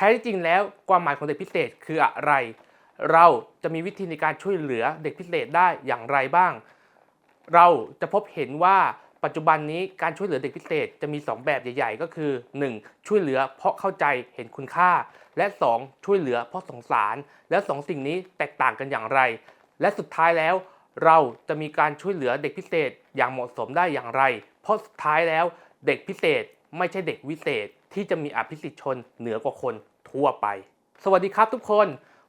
แท้จริงแล้วความหมายของเด็กพิเศษคืออะไร เราจะมีวิธีในการช่วยเหลือเด็กพิเศษได้อย่างไรบ้าง เราจะพบเห็นว่าปัจจุบันนี้การช่วยเหลือเด็กพิเศษจะมี 2 แบบใหญ่ ๆ ก็คือ 1. ช่วยเหลือเพราะเข้าใจเห็นคุณค่า และ 2. ช่วยเหลือเพราะสงสาร และสองสิ่งนี้แตกต่างกันอย่างไร และสุดท้ายแล้ว เราจะมีการช่วยเหลือเด็กพิเศษอย่างเหมาะสมได้อย่างไร เพราะสุดท้ายแล้วเด็กพิเศษไม่ใช่เด็กวิเศษที่จะมีอภิสิทธิชนเหนือกว่าคน ทั่วไป สวัสดีครับทุกคน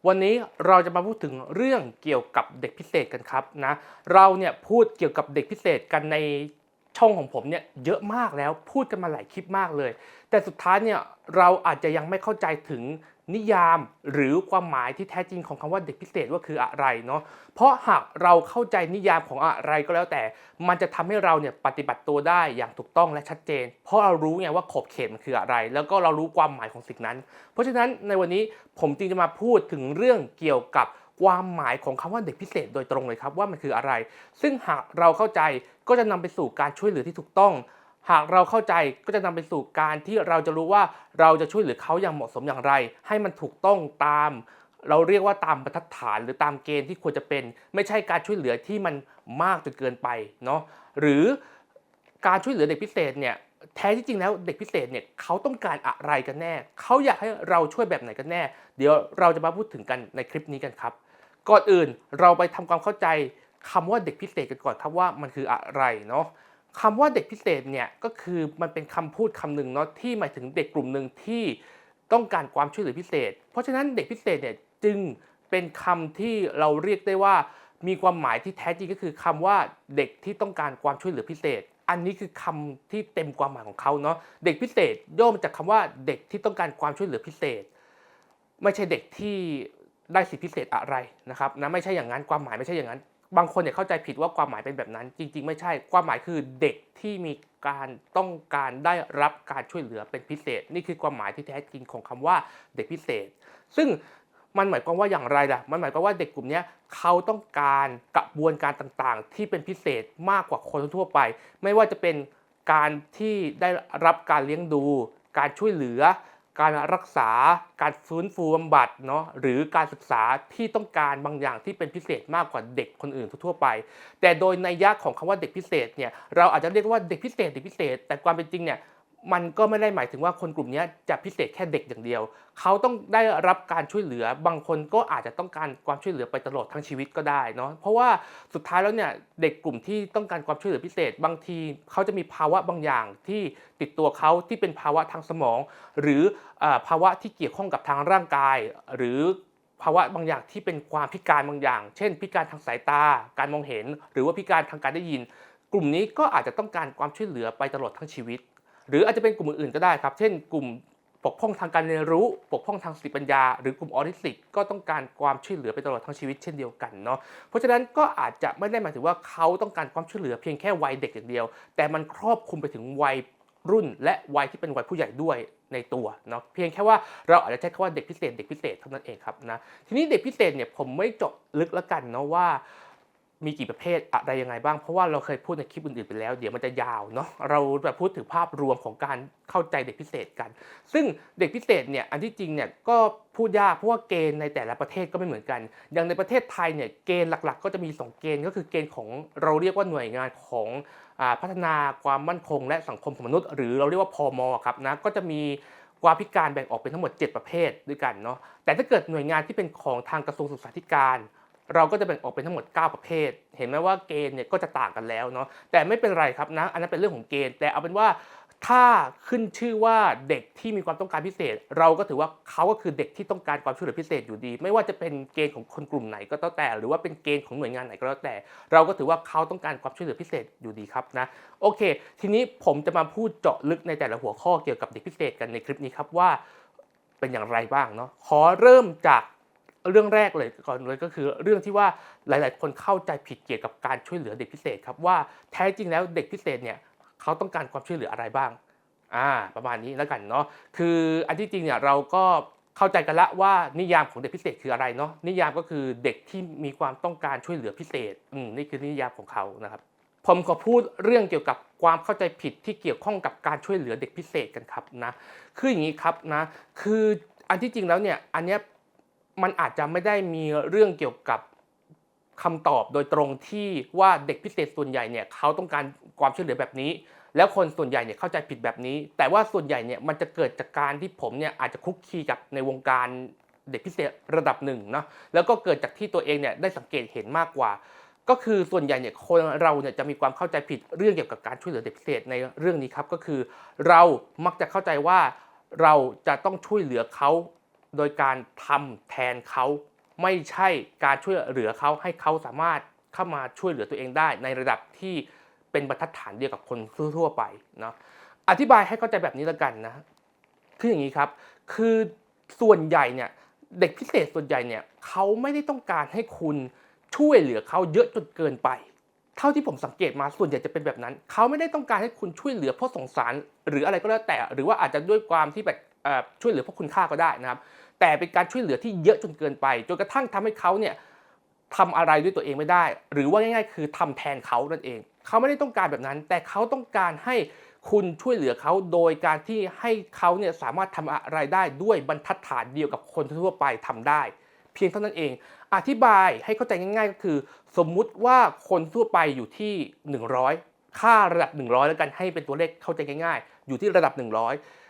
วันนี้เราจะมาพูดถึงเรื่องเกี่ยวกับเด็กพิเศษกันครับนะ เราเนี่ยพูดเกี่ยวกับเด็กพิเศษกันใน ช่องของผมเนี่ยเยอะมากแล้วพูดกันมาหลายคลิปมากเลย แต่สุดท้ายเนี่ยเราอาจจะยังไม่เข้าใจถึงนิยามหรือความหมายที่แท้จริงของคำว่าเด็กพิเศษว่าคืออะไรเนาะเพราะหากเราเข้าใจนิยามของอะไรก็แล้วแต่ มันจะทำให้เราเนี่ยปฏิบัติตัวได้อย่างถูกต้องและชัดเจน เพราะเรารู้ไงว่าขอบเขตมันคืออะไร แล้วก็เรารู้ความหมายของสิ่งนั้น เพราะฉะนั้นในวันนี้ผมจึงจะมาพูดถึงเรื่องเกี่ยวกับ ความหมายของคำว่าเด็กพิเศษโดยตรงเลยครับว่ามันคืออะไร ซึ่งหากเราเข้าใจก็จะนำไปสู่การช่วยเหลือที่ถูกต้อง หากเราเข้าใจก็จะนำไปสู่การที่เราจะรู้ว่าเราจะช่วยเหลือเขาอย่างเหมาะสมอย่างไร ให้มันถูกต้องตาม เราเรียกว่าตามบรรทัดฐานหรือตามเกณฑ์ที่ควรจะเป็น ไม่ใช่การช่วยเหลือที่มันมากจนเกินไปเนาะหรือการช่วยเหลือเด็กพิเศษเนี่ยแท้ที่จริงแล้วเด็กพิเศษเนี่ยเขาต้องการอะไรกันแน่ เขาอยากให้เราช่วยแบบไหนกันแน่ เดี๋ยวเราจะมาพูดถึงกันในคลิปนี้กันครับ ก่อนอื่นเราไปทำความเข้าใจคำว่าเด็กพิเศษกันก่อนครับว่ามันคืออะไรเนาะคำว่าเด็กพิเศษเนี่ยก็คือมันเป็นคำพูดคำหนึ่งเนาะที่หมายถึงเด็กกลุ่มหนึ่งที่ต้องการความช่วยเหลือพิเศษ เพราะฉะนั้นเด็กพิเศษเนี่ยจึงเป็นคำที่เราเรียกได้ว่า มีความหมายที่แท้จริงก็คือคำว่าเด็กที่ต้องการความช่วยเหลือพิเศษ อันนี้คือคำที่เต็มความหมายของเขาเนาะเด็กพิเศษย่อมาจากคำว่าเด็กที่ต้องการความช่วยเหลือพิเศษ ไม่ใช่เด็กที่ ได้สิทธิพิเศษอะไรนะครับนะไม่ใช่อย่างนั้นความหมายไม่ใช่อย่างนั้น บางคนเนี่ยเข้าใจผิดว่าความหมายเป็นแบบนั้น จริง ๆ ไม่ใช่ความหมายคือเด็กที่มีการต้องการได้รับการช่วยเหลือเป็นพิเศษ นี่คือความหมายที่แท้จริงของคำว่าเด็กพิเศษ ซึ่งมันหมายความว่าอย่างไรล่ะ มันหมายความว่าเด็กกลุ่มนี้เขาต้องการกระบวนการต่างๆ ที่เป็นพิเศษมากกว่าคนทั่วไป ไม่ว่าจะเป็นการที่ได้รับการเลี้ยงดู การช่วยเหลือ การรักษาการฟื้นฟูบำบัดเนาะหรือการศึกษาที่ต้องการบางอย่างที่เป็นพิเศษมากกว่าเด็กคนอื่นทั่วไป แต่โดยในยะของคำว่าเด็กพิเศษเนี่ยเราอาจจะเรียกว่าเด็กพิเศษเด็กพิเศษ แต่ความเป็นจริงเนี่ย มันก็ไม่ได้หมายถึงว่าคนกลุ่มนี้จะพิเศษแค่เด็กอย่างเดียว เขาต้องได้รับการช่วยเหลือ บางคนก็อาจจะต้องการความช่วยเหลือไปตลอดทั้งชีวิตก็ได้เนาะ เพราะว่าสุดท้ายแล้วเนี่ยเด็กกลุ่มที่ต้องการความช่วยเหลือพิเศษ บางทีเขาจะมีภาวะบางอย่างที่ติดตัวเขาที่เป็นภาวะทางสมอง หรืออภาวะที่เกี่ยวข้องกับทางร่างกาย หรือภาวะบางอย่างที่เป็นความพิการบางอย่าง เช่น พิการทางสายตา การมองเห็น หรือว่าพิการทางการได้ยิน กลุ่มนี้ก็อาจจะต้องการความช่วยเหลือไปตลอดทั้งชีวิต หรืออาจจะเป็นกลุ่มอื่นๆก็ได้ครับ เช่น กลุ่มปกพร่องทางการเรียนรู้ ปกพร่องทางสติปัญญา หรือกลุ่มออทิสติกก็ต้องการความช่วยเหลือไปตลอดทั้งชีวิตเช่นเดียวกันเนาะเพราะฉะนั้นก็อาจจะไม่ได้หมายถึงว่าเขาต้องการความช่วยเหลือเพียงแค่วัยเด็กอย่างเดียว แต่มันครอบคลุมไปถึงวัยรุ่น และวัยที่เป็นวัยผู้ใหญ่ด้วยในตัวเนาะเพียงแค่ว่าเราอาจจะใช้คำว่าเด็กพิเศษเด็กพิเศษเท่านั้นเองครับนะทีนี้เด็กพิเศษเนี่ยผมไม่เจาะลึกแล้วกันเนาะว่า มีกี่ประเภทอะไรยังไงบ้าง เพราะว่าเราเคยพูดในคลิปอื่นๆไปแล้ว เดี๋ยวมันจะยาวเนาะเราแบบพูดถึงภาพรวมของการเข้าใจเด็กพิเศษกัน ซึ่งเด็กพิเศษเนี่ยอันที่จริงเนี่ยก็พูดยากเพราะว่าเกณฑ์ในแต่ละประเทศก็ไม่เหมือนกัน อย่างในประเทศไทยเนี่ยเกณฑ์หลักๆ ก็จะมี 2 เกณฑ์ก็คือเกณฑ์ของเราเรียกว่าหน่วยงานของอพัฒนาความมั่นคง และสังคมของมนุษย์ หรือเราเรียกว่าพมครับนะก็จะมีความพิการแบ่งออกเป็นทั้งหมด 7 ประเภทด้วยกันเนาะแต่ถ้าเกิดหน่วยงานที่เป็นของทางกระทรวงศึกษาธิการ เราก็จะแบ่งออกเป็นทั้งหมด 9 ประเภท เห็นไหมว่าเกณฑ์เนี่ยก็จะต่างกันแล้วเนาะแต่ไม่เป็นไรครับนะอันนั้นเป็นเรื่องของเกณฑ์แต่เอาเป็นว่าถ้าขึ้นชื่อว่าเด็กที่มีความต้องการพิเศษ เราก็ถือว่าเขาก็คือเด็กที่ต้องการความช่วยเหลือพิเศษอยู่ดี ไม่ว่าจะเป็นเกณฑ์ของคนกลุ่มไหนก็แล้วแต่ หรือว่าเป็นเกณฑ์ของหน่วยงานไหนก็แล้วแต่ เราก็ถือว่าเขาต้องการความช่วยเหลือพิเศษอยู่ดีครับนะโอเค ทีนี้ผมจะมาพูดเจาะลึกในแต่ละหัวข้อเกี่ยวกับเด็กพิเศษกันในคลิปนี้ครับว่าเป็นอย่างไรบ้างเนาะขอเริ่มจาก เรื่องแรกเลยก่อนเลยก็คือ เรื่องที่ว่าหลาย ๆ คนเข้าใจผิดเกี่ยวกับการช่วยเหลือเด็กพิเศษครับว่าแท้จริงแล้วเด็กพิเศษเนี่ยเขาต้องการความช่วยเหลืออะไรบ้างอ่าประมาณนี้แล้วกันเนาะคืออันที่จริงเนี่ยเราก็เข้าใจกันละว่านิยามของเด็กพิเศษคืออะไรเนาะนิยามก็คือเด็กที่มีความต้องการช่วยเหลือพิเศษอืมนี่คือนิยามของเขานะครับผมขอพูดเรื่องเกี่ยวกับความเข้าใจผิดที่เกี่ยวข้องกับการช่วยเหลือเด็กพิเศษกันครับนะคืออย่างนี้ครับนะคืออันที่จริงแล้วเนี่ยอันเนี้ย มันอาจจะไม่ได้มีเรื่องเกี่ยวกับคำตอบโดยตรงที่ว่าเด็กพิเศษส่วนใหญ่เนี่ยเขาต้องการความช่วยเหลือแบบนี้ แล้วคนส่วนใหญ่เนี่ยเข้าใจผิดแบบนี้ แต่ว่าส่วนใหญ่เนี่ยมันจะเกิดจากการที่ผมเนี่ยอาจจะคุกคีกับในวงการเด็กพิเศษระดับหนึ่งเนาะแล้วก็เกิดจากที่ตัวเองเนี่ยได้สังเกตเห็นมากกว่า ก็คือส่วนใหญ่เนี่ยคนเราเนี่ยจะมีความเข้าใจผิดเรื่องเกี่ยวกับการช่วยเหลือเด็กพิเศษในเรื่องนี้ครับก็คือ เรามักจะเข้าใจว่าเราจะต้องช่วยเหลือเขา โดยการทำแทนเขาไม่ใช่การช่วยเหลือเขาให้เขาสามารถเข้ามาช่วยเหลือตัวเองได้ ในระดับที่เป็นบรรทัดฐานเดียวกับคนทั่วไปเนาะอธิบายให้เข้าใจแบบนี้แล้วกันนะคืออย่างนี้ครับ คือส่วนใหญ่เนี่ยเด็กพิเศษส่วนใหญ่เนี่ยเขาไม่ได้ต้องการให้คุณช่วยเหลือเขาเยอะจนเกินไป เท่าที่ผมสังเกตมาส่วนใหญ่จะเป็นแบบนั้น เขาไม่ได้ต้องการให้คุณช่วยเหลือเพราะสงสาร หรืออะไรก็แล้วแต่ หรือว่าอาจจะด้วยความที่แบบ ช่วยเหลือเพราะคุณค่าก็ได้นะครับ แต่เป็นการช่วยเหลือที่เยอะจนเกินไปจนกระทั่งทำให้เขาเนี่ยทำอะไรด้วยตัวเองไม่ได้ หรือว่าง่าย ๆ คือทำแทนเขานั่นเอง เขาไม่ได้ต้องการแบบนั้น แต่เขาต้องการให้คุณช่วยเหลือเขาโดยการที่ให้เขาเนี่ยสามารถทำอะไรได้ด้วยบรรทัดฐานเดียวกับคนทั่วไปทำได้ เพียงเท่านั้นเอง อธิบายให้เข้าใจง่าย ๆ ก็คือ สมมุติว่าคนทั่วไปอยู่ที่ 100 ค่าระดับ 100 แล้วกันให้เป็นตัวเลขเข้าใจง่าย ๆ อยู่ที่ระดับ 100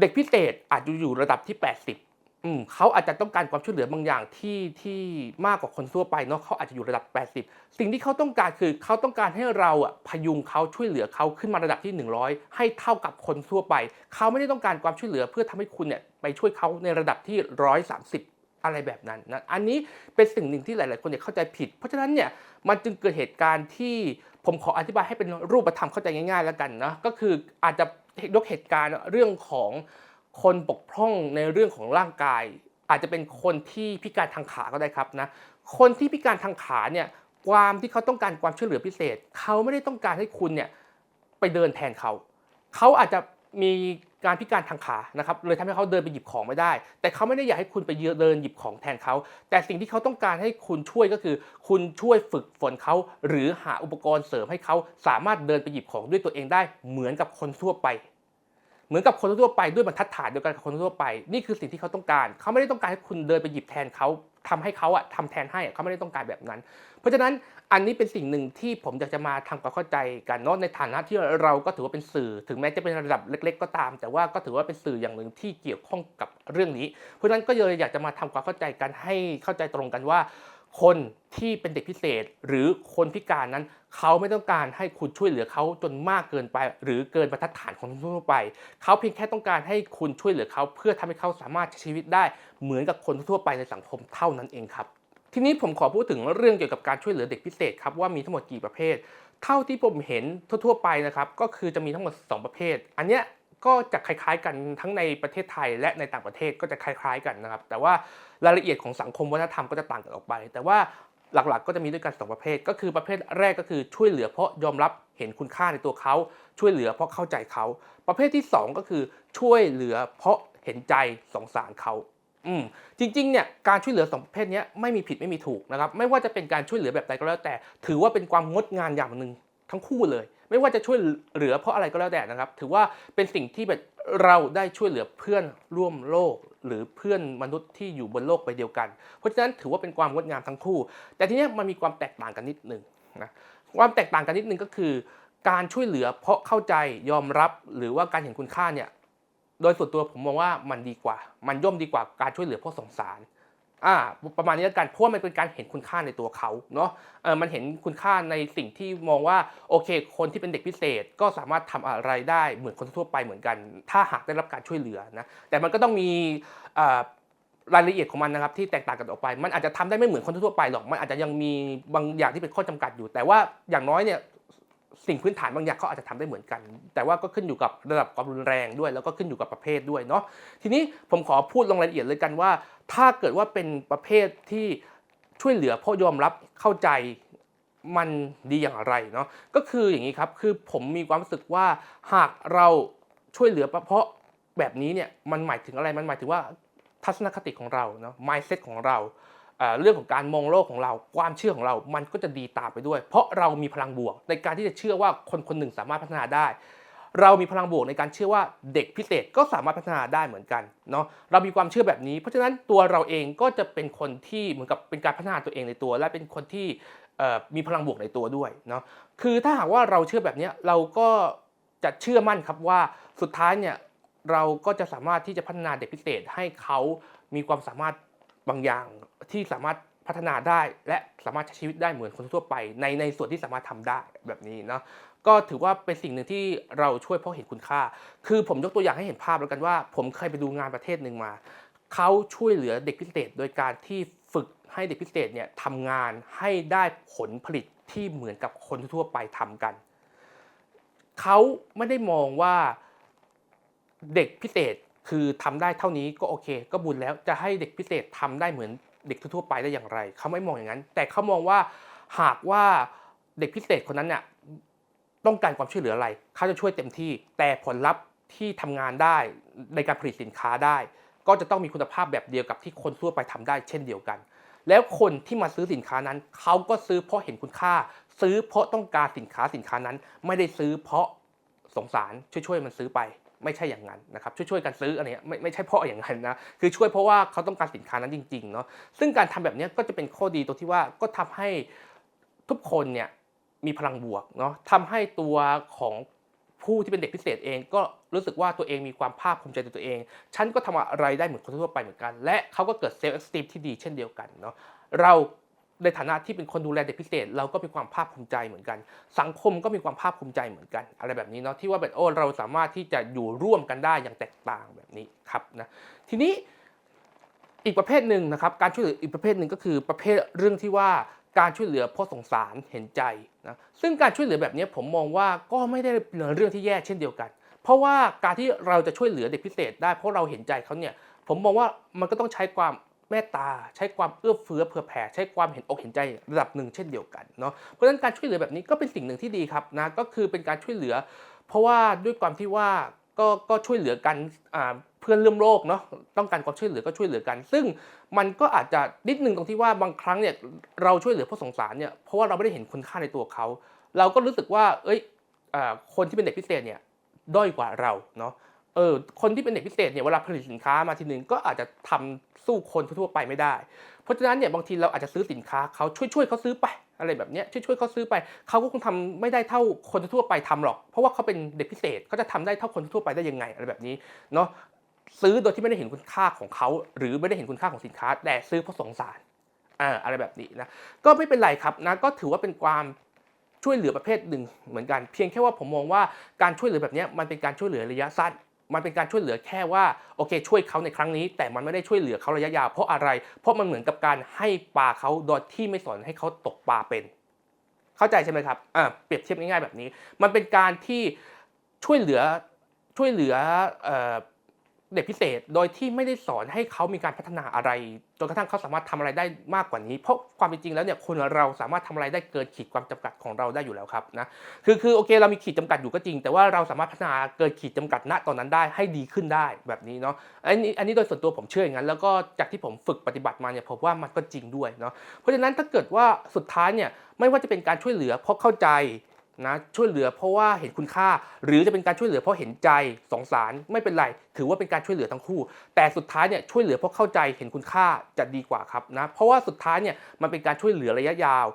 เด็กพิเศษอาจจะอยู่ระดับที่ 80อืมเขาอาจจะต้องการความช่วยเหลือบางอย่างที่ที่มากกว่าคนทั่วไปเนาะเขาอาจจะอยู่ระดับ 80 สิ่งที่เขาต้องการคือเขาต้องการให้เราอะพยุงเขาช่วยเหลือเขาขึ้นมาระดับที่ 100 ให้เท่ากับคนทั่วไป เขาไม่ได้ต้องการความช่วยเหลือเพื่อทำให้คุณเนี่ยไปช่วยเขาในระดับที่ 130อะไรแบบนั้นนะ อันนี้เป็นสิ่งหนึ่งที่หลาย ๆ คนเนี่ยเข้าใจผิด เพราะฉะนั้นเนี่ยมันจึงเกิดเหตุการณ์ที่ผมขออธิบายให้เป็นรูปธรรมเข้าใจง่าย ๆ แล้วกันนะ ก็คืออาจจะ ยกเหตุการณ์เรื่องของคนปกพร่องในเรื่องของร่างกาย อาจจะเป็นคนที่พิการทางขาก็ได้ครับนะคนที่พิการทางขาเนี่ยความที่เขาต้องการความช่วยเหลือพิเศษ เขาไม่ได้ต้องการให้คุณเนี่ยไปเดินแทนเขา เขาอาจจะมี การพิการทางขานะครับเลยทำให้เขาเดินไปหยิบของไม่ได้ แต่เขาไม่ได้อยากให้คุณไปเดินหยิบของแทนเขา แต่สิ่งที่เขาต้องการให้คุณช่วยก็คือ คุณช่วยฝึกฝนเขา หรือหาอุปกรณ์เสริมให้เขาสามารถเดินไปหยิบของด้วยตัวเองได้ เหมือนกับคนทั่วไป เหมือนกับคนทั่วไปด้วยบรรทัดฐานเดียวกันกับคนทั่วไป นี่คือสิ่งที่เขาต้องการ เขาไม่ได้ต้องการให้คุณเดินไปหยิบแทนเขา ทำให้เขาอะทำแทนให้อะเขาไม่ได้ต้องการแบบนั้น เพราะฉะนั้นอันนี้เป็นสิ่งหนึ่งที่ผมอยากจะมาทำความเข้าใจกันเนาะในฐานะที่เราก็ถือว่าเป็นสื่อ ถึงแม้จะเป็นระดับเล็ก ๆ ก็ตาม แต่ว่าก็ถือว่าเป็นสื่ออย่างหนึ่งที่เกี่ยวข้องกับเรื่องนี้ เพราะฉะนั้นก็เลยอยากจะมาทำความเข้าใจกันให้เข้าใจตรงกันว่า คนที่เป็นเด็กพิเศษ หรือคนพิการนั้น เขาไม่ต้องการให้คุณช่วยเหลือเขาจนมากเกินไป หรือเกินบรรทัดฐานของทั่วไป เขาเพียงแค่ต้องการให้คุณช่วยเหลือเขา เพื่อทำให้เขาสามารถใช้ชีวิตได้เหมือนกับคนทั่วไปในสังคมเท่านั้นเองครับ ทีนี้ผมขอพูดถึงเรื่องเกี่ยวกับการช่วยเหลือเด็กพิเศษครับว่ามีทั้งหมดกี่ประเภท เท่าที่ผมเห็นทั่วๆไปนะครับก็คือจะมีทั้งหมด 2 ประเภท อันเนี้ย ก็จะคล้าย ๆ กันทั้งในประเทศไทยและในต่างประเทศก็จะคล้าย ๆ กันนะครับ แต่ว่ารายละเอียดของสังคมวัฒนธรรมก็จะต่างกันออกไป แต่ว่าหลักๆ ก็จะมีด้วยกันสองประเภท ก็คือประเภทแรกก็คือช่วยเหลือเพราะยอมรับเห็นคุณค่าในตัวเขา ช่วยเหลือเพราะเข้าใจเขา ประเภทที่สองก็คือช่วยเหลือเพราะเห็นใจสงสารเขาอืมจริงๆเนี่ยการช่วยเหลือสองประเภทนี้ไม่มีผิดไม่มีถูกนะครับไม่ว่าจะเป็นการช่วยเหลือแบบใดก็แล้วแต่ ถือว่าเป็นความงดงามอย่างหนึ่งทั้งคู่เลย ไม่ว่าจะช่วยเหลือเพราะอะไรก็แล้วแต่นะครับ ถือว่าเป็นสิ่งที่แบบเราได้ช่วยเหลือเพื่อนร่วมโลก หรือเพื่อนมนุษย์ที่อยู่บนโลกใบเดียวกัน เพราะฉะนั้นถือว่าเป็นความงดงามทั้งคู่ แต่ทีนี้มันมีความแตกต่างกันนิดหนึ่งนะความแตกต่างกันนิดหนึ่งก็คือ การช่วยเหลือเพราะเข้าใจยอมรับหรือว่าการเห็นคุณค่าเนี่ยโดยส่วนตัวผมมองว่ามันดีกว่า มันย่อมดีกว่าการช่วยเหลือเพราะสงสาร อ่าประมาณนี้แล้วกันเพราะว่ามันเป็นการเห็นคุณค่าในตัวเขาเนาะเออมันเห็นคุณค่าในสิ่งที่มองว่าโอเค คนที่เป็นเด็กพิเศษก็สามารถทำอะไรได้เหมือนคนทั่วไปเหมือนกัน ถ้าหากได้รับการช่วยเหลือนะแต่มันก็ต้องมีอ่ารายละเอียดของมันนะครับที่แตกต่างกันออกไป มันอาจจะทำได้ไม่เหมือนคนทั่วไปหรอกมันอาจจะยังมีบางอย่างที่เป็นข้อจำกัดอยู่ แต่ว่าอย่างน้อยเนี่ย สิ่งพื้นฐานบางอย่างเขาอาจจะทำได้เหมือนกัน แต่ว่าก็ขึ้นอยู่กับระดับความรุนแรงด้วย แล้วก็ขึ้นอยู่กับประเภทด้วยเนาะทีนี้ผมขอพูดลงรายละเอียดเลยกันว่า ถ้าเกิดว่าเป็นประเภทที่ช่วยเหลือเพราะยอมรับเข้าใจมันดีอย่างไรเนาะก็คืออย่างนี้ครับคือผมมีความรู้สึกว่าหากเราช่วยเหลือเพราะแบบนี้เนี่ยมันหมายถึงอะไรมันหมายถึงว่าทัศนคติของเราเนาะ mindset ของเรา เรื่องของการมองโลกของเราความเชื่อของเรามันก็จะดีตามไปด้วย เพราะเรามีพลังบวก ในการที่จะเชื่อว่าคนคนหนึ่งสามารถพัฒนาได้ เรามีพลังบวกในการเชื่อว่าเด็กพิเศษก็สามารถพัฒนาได้เหมือนกันเนาะเรามีความเชื่อแบบนี้ เพราะฉะนั้นตัวเราเองก็จะเป็นคนที่เหมือนกับเป็นการพัฒนาตัวเองในตัว และเป็นคนที่มีพลังบวกในตัวด้วยเนาะคือถ้าหากว่าเราเชื่อแบบนี้เราก็จะเชื่อมั่นครับว่าสุดท้ายเนี่ยเราก็จะสามารถที่จะพัฒนาเด็กพิเศษให้เขามีความสามารถ บางอย่างที่สามารถพัฒนาได้ และสามารถใช้ชีวิตได้เหมือนคนทั่วไป ในในส่วนที่สามารถทำได้แบบนี้เนาะก็ถือว่าเป็นสิ่งหนึ่งที่เราช่วยเพราะเห็นคุณค่า คือผมยกตัวอย่างให้เห็นภาพแล้วกันว่า ผมเคยไปดูงานประเทศหนึ่งมา เขาช่วยเหลือเด็กพิเศษ โดยการที่ฝึกให้เด็กพิเศษเนี่ยทำงานให้ได้ผลผลิตที่เหมือนกับคนทั่วไปทำกัน เขาไม่ได้มองว่าเด็กพิเศษ คือทำได้เท่านี้ก็โอเค ก็บุญแล้วจะให้เด็กพิเศษทำได้เหมือนเด็กทั่วไปได้อย่างไร เขาไม่มองอย่างนั้น แต่เขามองว่าหากว่าเด็กพิเศษคนนั้นเนี่ยต้องการความช่วยเหลืออะไร เขาจะช่วยเต็มที่ แต่ผลลัพธ์ที่ทำงานได้ในการผลิตสินค้าได้ ก็จะต้องมีคุณภาพแบบเดียวกับที่คนทั่วไปทำได้เช่นเดียวกัน แล้วคนที่มาซื้อสินค้านั้น เขาก็ซื้อเพราะเห็นคุณค่า ซื้อเพราะต้องการสินค้าสินค้านั้น ไม่ได้ซื้อเพราะสงสารช่วยๆมันซื้อไป ไม่ใช่อย่างนั้นนะครับช่วยๆกันซื้ออะไรเงี้ยไม่ไม่ใช่เพราะอย่างนั้นนะคือช่วยเพราะว่าเขาต้องการสินค้านั้นจริงๆเนาะซึ่งการทำแบบนี้ก็จะเป็นข้อดีตรงที่ว่าก็ทำให้ทุกคนเนี่ยมีพลังบวกเนาะทำให้ตัวของผู้ที่เป็นเด็กพิเศษเองก็รู้สึกว่าตัวเองมีความภาคภูมิใจในตัวเอง ฉันก็ทำอะไรได้เหมือนคนทั่วไปเหมือนกัน และเขาก็เกิดเซลล์เอ็กซ์ตรีมที่ดีเช่นเดียวกันเนาะเรา ในฐานะที่เป็นคนดูแลเด็กพิเศษ เราก็มีความภาคภูมิใจเหมือนกัน สังคมก็มีความภาคภูมิใจเหมือนกัน อะไรแบบนี้เนาะที่ว่าแบบโอ้เราสามารถที่จะอยู่ร่วมกันได้อย่างแตกต่างแบบนี้ครับนะทีนี้อีกประเภทหนึ่งนะครับการช่วยเหลืออีกประเภทหนึ่งก็คือประเภทเรื่องที่ว่าการช่วยเหลือเพราะสงสารเห็นใจนะซึ่งการช่วยเหลือแบบนี้ผมมองว่าก็ไม่ได้เป็นเรื่องที่แย่เช่นเดียวกัน เพราะว่าการที่เราจะช่วยเหลือเด็กพิเศษได้เพราะเราเห็นใจเขาเนี่ยผมมองว่ามันก็ต้องใช้ความ เมตตาใช้ความเอื้อเฟื้อเผื่อแผ่ใช้ความเห็นอกเห็นใจระดับหนึ่งเช่นเดียวกันเนาะเพราะฉะนั้นการช่วยเหลือแบบนี้ก็เป็นสิ่งหนึ่งที่ดีครับนะก็คือเป็นการช่วยเหลือ เพราะว่าด้วยความที่ว่าก็ก็ช่วยเหลือกันอ่าเพื่อนร่วมโลกเนาะต้องการความช่วยเหลือก็ช่วยเหลือกัน ซึ่งมันก็อาจจะนิดนึงตรงที่ว่าบางครั้งเนี่ยเราช่วยเหลือเพราะสงสารเนี่ยเพราะว่าเราไม่ได้เห็นคุณค่าในตัวเขา เราก็รู้สึกว่า เอ้ยอ่าคนที่เป็นเด็กพิเศษเนี่ยด้อยกว่าเราเนาะ เออคนที่เป็นเด็กพิเศษเนี่ยเวลาผลิตสินค้ามาทีนึงก็อาจจะทำสู้คนทั่วไปไม่ได้ เพราะฉะนั้นเนี่ยบางทีเราอาจจะซื้อสินค้าเขาช่วยช่วยๆเขาซื้อไปอะไรแบบเนี้ยช่วยช่วยๆเขาซื้อไปเขาก็คงทำไม่ได้เท่าคนทั่วไปทำหรอก เพราะว่าเขาเป็นเด็กพิเศษเขาจะทำได้เท่าคนทั่วไปได้ยังไงอะไรแบบนี้เนาะซื้อโดยที่ไม่ได้เห็นคุณค่าของเขา หรือไม่ได้เห็นคุณค่าของสินค้า แต่ซื้อเพราะสงสารอ่าอะไรแบบนี้นะก็ไม่เป็นไรครับนะก็ถือว่าเป็นความช่วยเหลือประเภทหนึ่งเหมือนกัน เพียงแค่ว่าผมมองว่าการช่วยเหลือแบบเนี้มันเป็นการช่วยเหลือระยะสั้น มันเป็นการช่วยเหลือแค่ว่าโอเค ช่วยเขาในครั้งนี้ แต่มันไม่ได้ช่วยเหลือเขาระยะยาวเพราะอะไร เพราะมันเหมือนกับการให้ปลาเขาโดยที่ไม่สอนให้เขาตกปลาเป็น เข้าใจใช่ไหมครับอ่าเปรียบเทียบง่ายๆแบบนี้ มันเป็นการที่ช่วยเหลือช่วยเหลือ เด็กพิเศษโดยที่ไม่ได้สอนให้เขามีการพัฒนาอะไรจนกระทั่งเขาสามารถทำอะไรได้มากกว่านี้ เพราะความเป็นจริงแล้วเนี่ยคนเราสามารถทำอะไรได้เกินขีดความจำกัดของเราได้อยู่แล้วครับนะคือคือโอเคเรามีขีดจำกัดอยู่ก็จริง แต่ว่าเราสามารถพัฒนาเกินขีดจำกัดณตอนนั้นได้ให้ดีขึ้นได้แบบนี้เนาะอันนี้อันนี้โดยส่วนตัวผมเชื่ออย่างนั้น แล้วก็จากที่ผมฝึกปฏิบัติมาเนี่ยผมว่ามันก็จริงด้วยเนาะเพราะฉะนั้นถ้าเกิดว่าสุดท้ายเนี่ยไม่ว่าจะเป็นการช่วยเหลือเพราะเข้าใจ นะช่วยเหลือเพราะว่าเห็นคุณค่า หรือจะเป็นการช่วยเหลือเพราะเห็นใจสงสารไม่เป็นไร ถือว่าเป็นการช่วยเหลือทั้งคู่ แต่สุดท้ายเนี่ยช่วยเหลือเพราะเข้าใจเห็นคุณค่าจะดีกว่าครับนะเพราะว่าสุดท้ายเนี่ยมันเป็นการช่วยเหลือระยะยาว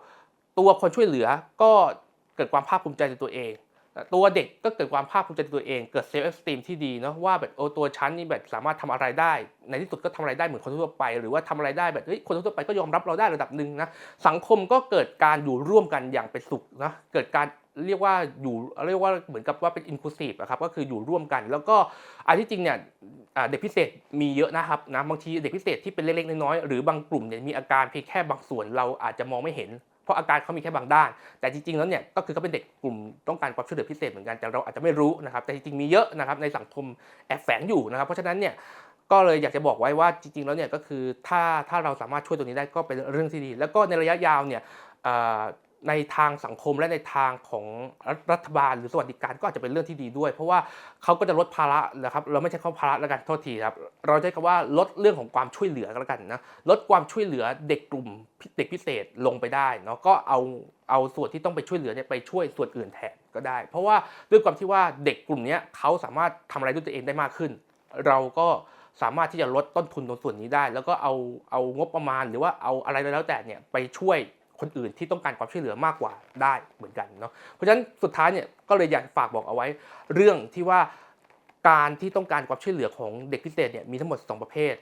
ตัวคนช่วยเหลือก็เกิดความภาคภูมิใจในตัวเองตัวเด็กก็เกิดความภาคภูมิใจในตัวเอง เกิดเซลล์เอ็กซ์ตรีมที่ดีเนาะว่าแบบโอ้ตัวฉันนี่แบบสามารถทำอะไรได้ ในที่สุดก็ทำอะไรได้เหมือนคนทั่วไป หรือว่าทำอะไรได้แบบเฮ้ยคนทั่วไปก็ยอมรับเราได้ระดับหนึ่งนะสังคมก็เกิดการอยู่ร่วมกันอย่างเป็นสุขนะเกิดการ เรียกว่าอยู่เรียกว่าเหมือนกับว่าเป็น inclusive อะครับก็คืออยู่ร่วมกัน แล้วก็อันที่จริงเนี่ยเด็กพิเศษมีเยอะนะครับนะบางทีเด็กพิเศษที่เป็นเล็กๆน้อยๆหรือบางกลุ่มเนี่ยมีอาการเพียงแค่บางส่วนเราอาจจะมองไม่เห็น เพราะอาการเขามีแค่บางด้าน แต่จริงๆแล้วเนี่ยก็คือเขาเป็นเด็กกลุ่มต้องการความช่วยเหลือพิเศษเหมือนกันแต่เราอาจจะไม่รู้นะครับแต่จริงๆมีเยอะนะครับในสังคมแอบแฝงอยู่นะครับ เพราะฉะนั้นเนี่ยก็เลยอยากจะบอกไว้ว่าจริงๆแล้วเนี่ยก็คือถ้าถ้าเราสามารถช่วยตัวนี้ได้ก็เป็นเรื่องที่ดี แล้วก็ในระยะยาวเนี่ย ในทางสังคมและในทางของรัฐบาล หรือสวัสดิการก็อาจจะเป็นเรื่องที่ดีด้วย เพราะว่าเขาก็จะลดภาระนะครับเราไม่ใช่เขาภาระแล้วกันโทษทีครับเราใช้คำว่าลดเรื่องของความช่วยเหลือกันแล้วกันนะลดความช่วยเหลือเด็กกลุ่มเด็กพิเศษลงไปได้เนาะก็เอาเอาส่วนที่ต้องไปช่วยเหลือเนี่ยไปช่วยส่วนอื่นแทนก็ได้ เพราะว่าด้วยความที่ว่าเด็กกลุ่มนี้เขาสามารถทำอะไรด้วยตัวเองได้มากขึ้น เราก็สามารถที่จะลดต้นทุนตรงส่วนนี้ได้ แล้วก็เอาเอางบประมาณหรือว่าเอาอะไรแล้วแต่เนี่ยไปช่วย คนอื่นที่ต้องการความช่วยเหลือมากกว่าได้เหมือนกันเนาะเพราะฉะนั้นสุดท้ายเนี่ยก็เลยอยากฝากบอกเอาไว้ เรื่องที่ว่าการที่ต้องการความช่วยเหลือของเด็กพิเศษเนี่ยมีทั้งหมด 2 ประเภท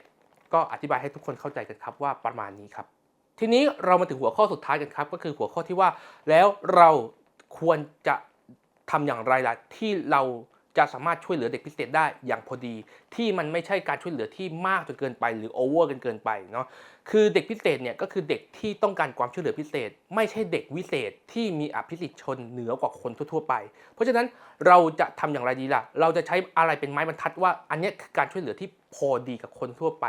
ก็อธิบายให้ทุกคนเข้าใจกันครับว่าประมาณนี้ครับ ทีนี้เรามาถึงหัวข้อสุดท้ายกันครับ ก็คือหัวข้อที่ว่าแล้วเราควรจะทำอย่างไรล่ะที่เรา จะสามารถช่วยเหลือเด็กพิเศษได้อย่างพอดี ที่มันไม่ใช่การช่วยเหลือที่มากจนเกินไป หรือโอเวอร์กันเกินไปเนาะคือเด็กพิเศษเนี่ยก็คือเด็กที่ต้องการความช่วยเหลือพิเศษ ไม่ใช่เด็กวิเศษที่มีอภิสิทธิ์ชนเหนือกว่าคนทั่ว ๆ ไป เพราะฉะนั้นเราจะทำอย่างไรดีล่ะ เราจะใช้อะไรเป็นไม้บรรทัดว่า อันนี้คือการช่วยเหลือที่พอดีกับคนทั่วไป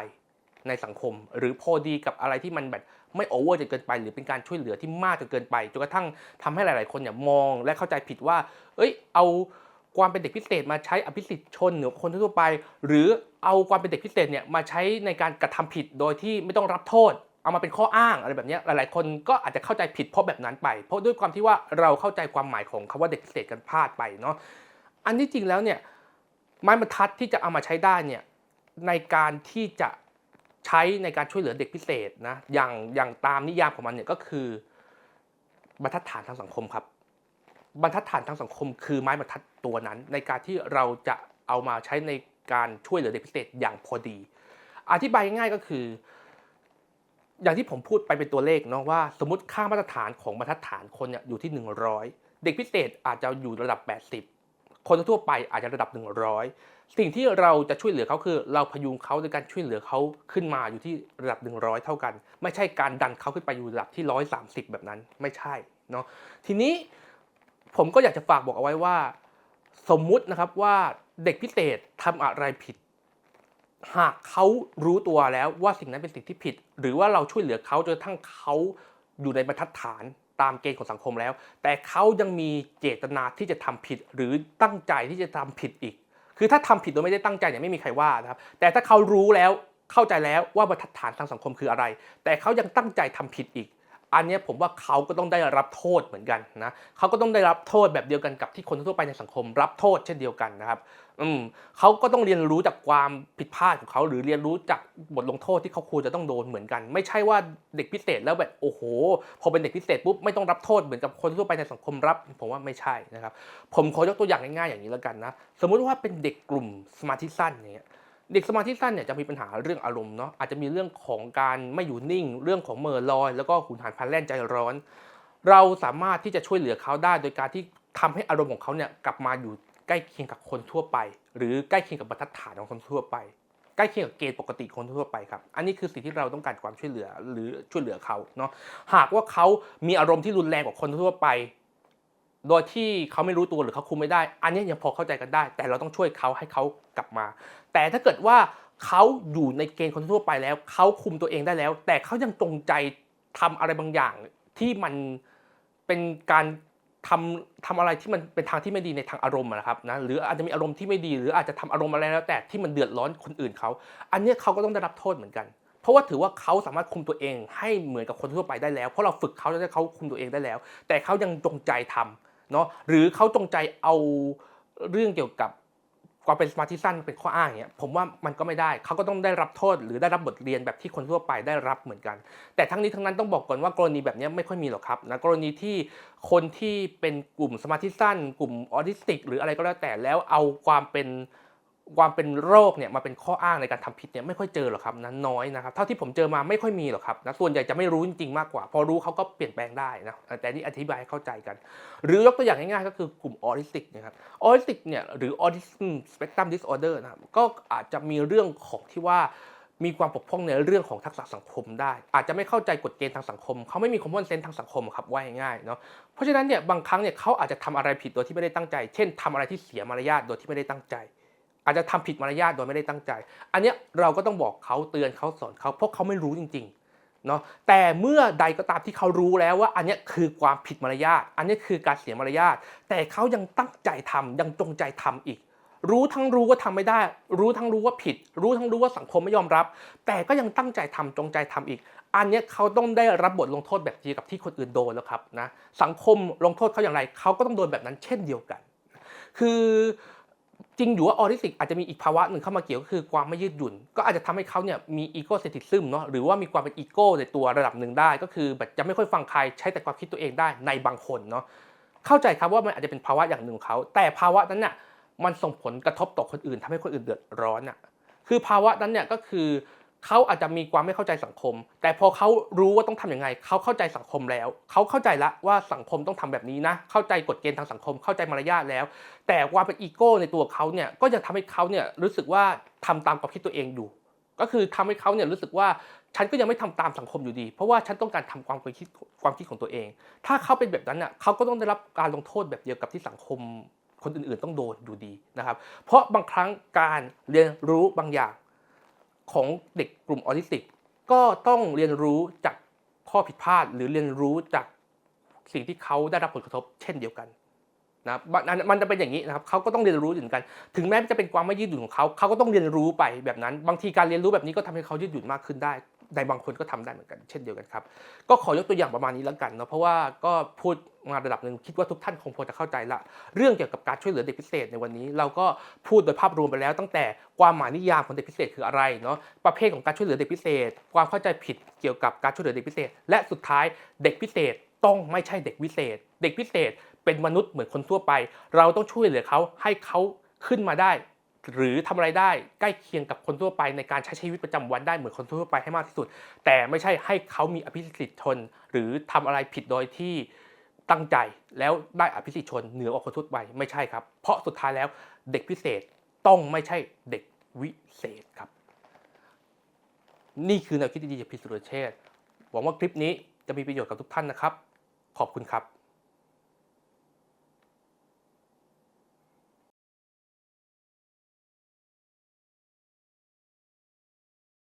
ในสังคม หรือพอดีกับอะไรที่มันแบบไม่โอเวอร์จนเกินไป หรือเป็นการช่วยเหลือที่มากจนเกินไปจนกระทั่งทำให้หลาย ๆ คนเนี่ยมองและเข้าใจผิดว่า เอ้ยเอา ความเป็นเด็กพิเศษมาใช้อภิสิทธิ์ชนเหนือคนทั่วไป หรือเอาความเป็นเด็กพิเศษเนี่ยมาใช้ในการกระทำผิดโดยที่ไม่ต้องรับโทษ เอามาเป็นข้ออ้างอะไรแบบนี้หลาย ๆ คนก็อาจจะเข้าใจผิดเพราะแบบนั้นไป เพราะด้วยความที่ว่าเราเข้าใจความหมายของคำว่าเด็กพิเศษกันพลาดไปเนาะอันที่จริงแล้วเนี่ยไม้บรรทัดที่จะเอามาใช้ได้เนี่ยในการที่จะใช้ในการช่วยเหลือเด็กพิเศษนะอย่างอย่างตามนิยามของมันเนี่ยก็คือบรรทัดฐานทางสังคมครับบรรทัดฐานทางสังคม คือไม้บรรทัด ตัวนั้น ในการที่เราจะเอามาใช้ในการช่วยเหลือเด็กพิเศษอย่างพอดี อธิบายง่ายก็คือ อย่างที่ผมพูดไปเป็นตัวเลขเนาะว่า สมมติค่ามาตรฐานของบรรทัดฐานคนเนี่ยอยู่ที่ 100 เด็กพิเศษอาจจะอยู่ระดับ 80 คนทั่วไปอาจจะระดับ 100 สิ่งที่เราจะช่วยเหลือเขาคือ เราพยุงเขาในการช่วยเหลือเขาขึ้นมาอยู่ที่ระดับ 100 เท่ากัน ไม่ใช่การดันเขาขึ้นไปอยู่ระดับที่ 130 แบบนั้นไม่ใช่เนาะทีนี้ผมก็อยากจะฝากบอกเอาไว้ว่า สมมุตินะครับว่าเด็กพิเศษทำอะไรผิด หากเขารู้ตัวแล้วว่าสิ่งนั้นเป็นสิ่งที่ผิด หรือว่าเราช่วยเหลือเขาจนกระทั่งเขาอยู่ในบรรทัดฐานตามเกณฑ์ของสังคมแล้ว แต่เขายังมีเจตนาที่จะทำผิด หรือตั้งใจที่จะทำผิดอีก คือถ้าทำผิดโดยไม่ได้ตั้งใจเนี่ยไม่มีใครว่านะครับ แต่ถ้าเขารู้แล้วเข้าใจแล้วว่าบรรทัดฐานทางสังคมคืออะไร แต่เขายังตั้งใจทำผิดอีก อันนี้ผมว่าเขาก็ต้องได้รับโทษเหมือนกันนะเขาก็ต้องได้รับโทษแบบเดียวกันกับที่คนทั่วไปในสังคม รับโทษเช่นเดียวกันนะครับอืมเขาก็ต้องเรียนรู้จากความผิดพลาดของเขา หรือเรียนรู้จากบทลงโทษที่เขาควรจะต้องโดนเหมือนกัน ไม่ใช่ว่าเด็กพิเศษแล้วแบบโอ้โห พอเป็นเด็กพิเศษปุ๊บไม่ต้องรับโทษเหมือนกับคนทั่วไปในสังคมรับ ผมว่าไม่ใช่นะครับ ผมขอยกตัวอย่างง่ายๆอย่างนี้แล้วกันนะ สมมุติว่าเป็นเด็กกลุ่มสมาธิสั้นเนี่ย เด็กสมาธิสั้นเนี่ยจะมีปัญหาเรื่องอารมณ์เนาะอาจจะมีเรื่องของการไม่อยู่นิ่ง เรื่องของเมอลอย แล้วก็หุนหันพลันแล่นใจร้อน เราสามารถที่จะช่วยเหลือเขาได้ โดยการที่ทำให้อารมณ์ของเขาเนี่ยกลับมาอยู่ใกล้เคียงกับคนทั่วไป หรือใกล้เคียงกับบรรทัดฐานของคนทั่วไป ใกล้เคียงกับเกณฑ์ปกติคนทั่วไปครับอันนี้คือสิ่งที่เราต้องการความช่วยเหลือหรือช่วยเหลือเขาเนาะหากว่าเขามีอารมณ์ที่รุนแรงกว่าคนทั่วไปโดยที่เขาไม่รู้ตัวหรือเขาคุมไม่ได้ อันนี้ยังพอเข้าใจกันได้ แต่เราต้องช่วยเขาให้เขากลับมา แต่ถ้าเกิดว่าเขาอยู่ในเกณฑ์คนทั่วไปแล้ว เขาคุมตัวเองได้แล้ว แต่เขายังจงใจทำอะไรบางอย่างที่มันเป็นการทำทำอะไรที่มันเป็นทางที่ไม่ดีในทางอารมณ์นะครับนะหรืออาจจะมีอารมณ์ที่ไม่ดี หรืออาจจะทำอารมณ์อะไรแล้ว แต่ที่มันเดือดร้อนคนอื่นเขาอันนี้เขาก็ต้องได้รับโทษเหมือนกัน เพราะว่าถือว่าเขาสามารถคุมตัวเอง ให้เหมือนกับคนทั่วไปได้แล้ว เพราะเราฝึกเขาแล้วเขาคุมตัวเองได้แล้ว แต่เขายังจงใจทำเนาะหรือเขาจงใจเอาเรื่องเกี่ยวกับ ความเป็นสมาธิสั้นเป็นข้ออ้างเนี่ยผมว่ามันก็ไม่ได้เขาก็ต้องได้รับโทษหรือได้รับบทเรียนแบบที่คนทั่วไปได้รับเหมือนกัน แต่ทั้งนี้ทั้งนั้นต้องบอกก่อนว่ากรณีแบบนี้ไม่ค่อยมีหรอกครับนะกรณีที่คนที่เป็นกลุ่มสมาธิสั้น กลุ่มออทิสติก หรืออะไรก็แล้วแต่แล้วเอาความเป็น ความเป็นโรคเนี่ยมาเป็นข้ออ้างในการทำผิดเนี่ยไม่ค่อยเจอหรอกครับนะน้อยนะครับเท่าที่ผมเจอมาไม่ค่อยมีหรอกครับนะส่วนใหญ่จะไม่รู้จริงๆมากกว่า พอรู้เขาก็เปลี่ยนแปลงได้นะแต่นี่อธิบายให้เข้าใจกัน หรือยกตัวอย่างง่ายๆก็คือกลุ่มออทิสติกนะครับออทิสติกเนี่ยหรือออทิสติกสเปกตรัมดิสออเดอร์นะครับก็อาจจะมีเรื่องของที่ว่ามีความปกพร่องในเรื่องของทักษะสังคมได้ อาจจะไม่เข้าใจกฎเกณฑ์ทางสังคม เขาไม่มีคอมมอนเซนส์ทางสังคมครับว่าง่ายๆเนาะเพราะฉะนั้นเนี่ยบางครั้งเนี่ยเขาอาจจะทำอะไรผิดโดยที่ไม่ได้ตั้งใจ เช่นทำอะไรที่เสียมารยาทโดยที่ไม่ได้ตั้งใจ อาจจะทำผิดมารยาทโดยไม่ได้ตั้งใจ อันเนี้ยเราก็ต้องบอกเขาเตือนเขาสอนเขาเพราะเขาไม่รู้จริงๆเนาะแต่เมื่อใดก็ตามที่เขารู้แล้วว่า อันเนี้ยคือความผิดมารยาทอันนี้คือการเสียมารยาทแต่เขายังตั้งใจทำยังจงใจทำอีก รู้ทั้งรู้ว่าทำไม่ได้ รู้ทั้งรู้ว่าผิด รู้ทั้งรู้ว่าสังคมไม่ยอมรับ แต่ก็ยังตั้งใจทำจงใจทำอีก อันนี้เขาต้องได้รับบทลงโทษแบบเดียวกับที่คนอื่นโดนแล้วครับนะสังคมลงโทษเขาอย่างไรเขาก็ต้องโดนแบบนั้นเช่นเดียวกัน คือ จริงอยู่ว่าออทิสติกอาจจะมีอีกภาวะหนึ่งเข้ามาเกี่ยวก็คือความไม่ยืดหยุ่น ก็อาจจะทำให้เขาเนี่ยมีอีโก้เซติซึมเนาะหรือว่ามีความเป็นอีโก้ในตัวระดับหนึ่งได้ ก็คือแบบจะไม่ค่อยฟังใครใช้แต่ความคิดตัวเองได้ในบางคนเนาะเข้าใจครับว่ามันอาจจะเป็นภาวะอย่างหนึ่งของเขา แต่ภาวะนั้นน่ะมันส่งผลกระทบต่อคนอื่นทำให้คนอื่นเดือดร้อนอะคือภาวะนั้นเนี่ยก็คือ เขาอาจจะมีความไม่เข้าใจสังคม แต่พอเขารู้ว่าต้องทำยังไง เขาเข้าใจสังคมแล้ว เขาเข้าใจละว่าสังคมต้องทำแบบนี้นะ เข้าใจกฎเกณฑ์ทางสังคม เข้าใจมารยาทแล้ว แต่ความเป็นอีโก้ในตัวเขาเนี่ย ก็จะทำให้เขาเนี่ยรู้สึกว่าทำตามความคิดตัวเองอยู่ ก็คือทำให้เขาเนี่ยรู้สึกว่าฉันก็ยังไม่ทำตามสังคมอยู่ดี เพราะว่าฉันต้องการทำความคิดความคิดของตัวเอง ถ้าเขาเป็นแบบนั้นน่ะเขาก็ต้องได้รับการลงโทษแบบเดียวกับที่สังคมคนอื่นๆ ต้องโดนอยู่ดีนะครับ เพราะบางครั้งการเรียนรู้บางอย่าง ของเด็กกลุ่มออทิสติก ก็ต้องเรียนรู้จากข้อผิดพลาด หรือเรียนรู้จากสิ่งที่เขาได้รับผลกระทบ เช่นเดียวกันนะมันจะเป็นอย่างนี้นะครับเขาก็ต้องเรียนรู้เหมือนกัน ถึงแม้จะเป็นความไม่ยืดหยุ่นของเขาเขาก็ต้องเรียนรู้ไปแบบนั้น บางทีการเรียนรู้แบบนี้ก็ทำให้เขายืดหยุ่นมากขึ้นได้ในบางคนก็ทำได้เหมือนกัน เช่นเดียวกันครับ ก็ขอยกตัวอย่างประมาณนี้แล้วกันเนาะเพราะว่าก็พูด มาระดับหนึ่งคิดว่าทุกท่านคงพอจะเข้าใจละ เรื่องเกี่ยวกับการช่วยเหลือเด็กพิเศษในวันนี้ เราก็พูดโดยภาพรวมไปแล้ว ตั้งแต่ความหมายนิยามของเด็กพิเศษคืออะไรเนาะประเภทของการช่วยเหลือเด็กพิเศษ ความเข้าใจผิดเกี่ยวกับการช่วยเหลือเด็กพิเศษ และสุดท้ายเด็กพิเศษต้องไม่ใช่เด็กวิเศษ เด็กพิเศษเป็นมนุษย์เหมือนคนทั่วไป เราต้องช่วยเหลือเขาให้เขาขึ้นมาได้ หรือทำอะไรได้ใกล้เคียงกับคนทั่วไป ในการใช้ชีวิตประจำวันได้เหมือนคนทั่วไปให้มากที่สุด แต่ไม่ใช่ให้เขามีอภิสิทธิ์ชน หรือทำอะไรผิดโดยที่ ตั้งใจแล้วได้อภิสิทธิ์ชนเหนือกว่าคนทั่วไปไม่ใช่ครับ เพราะสุดท้ายแล้วเด็กพิเศษต้องไม่ใช่เด็กวิเศษครับ นี่คือแนวคิดดีๆจากพิสุรเชษหวังว่าคลิปนี้จะมีประโยชน์กับทุกท่านนะครับ ขอบคุณครับ